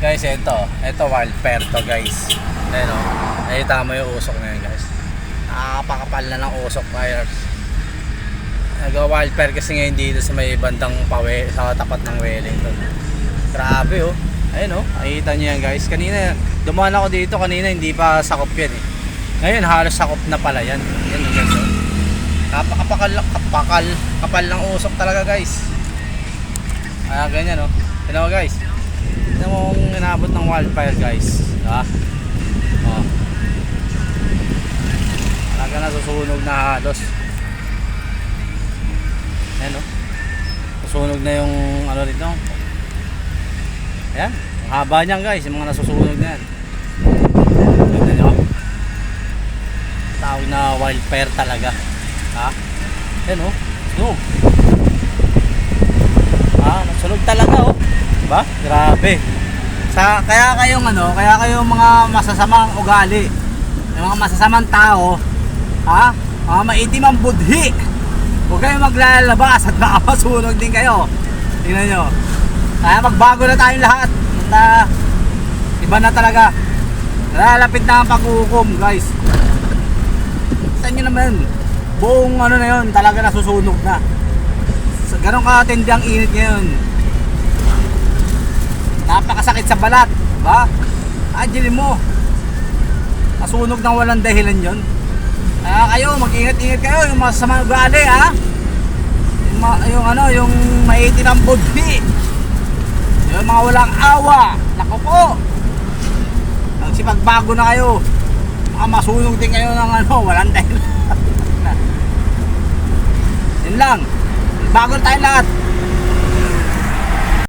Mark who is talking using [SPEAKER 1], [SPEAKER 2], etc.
[SPEAKER 1] Guys, ito. Ito wild pear to guys. Ayan o. Nakita mo yung usok na yun guys. Nakakapakapal na ng usok wild pear kasi ngayon dito sa may bandang pawe, sa tapat ng Wellington. Grabe oh. Ayun oh. Nakikita nyo yan guys. Kanina, dumaan ako dito. Kanina hindi pa sakop yan eh. Ngayon halos sakop na pala yan. Yan oh, guys oh. Napakapakal, kapakal, kapal ng usok talaga guys. Ah, ganyan oh. Tignan mo guys. Tignan mo kung inabot ng wildfire guys. Ha? Oh. Talaga nasusunog na halos. Ayan oh. Nasusunog na yung ano dito. Ayan. Haba niyan guys. Yung mga nasusunog na yan. Tignan nyo. Tawag na wildfire talaga. Ha? Ayan oh. Sunog. Ah, nasunog talaga oh. Ba? Grabe. Sa kaya kayong ano, kaya kayong mga masasamang ugali, yung mga masasamang tao, ha? Mga maitim ang budhi. Huwag kayong maglalabas at baka masunog din kayo. Tingnan nyo. Kaya magbago na tayong lahat. Na, iba na talaga. Lalapit na ang paghukom, guys. Saan nyo naman? Buong ano na yun, talaga nasusunog na. Ganon katindi ang init ngayon. Napakasakit sa balat, ba? Angelin mo. Nasunog ng walang dahilan yon. Kaya kayo, mag-ingat-ingat kayo yung masama ugali, ha? Yung, ma- yung ano, yung maitin ang budhi. Yung mga walang awa. Naku po. Nagsipagbago na kayo. Baka masunog din kayo ng ano, walang dahilan. Yun lang. Bago tayo lahat.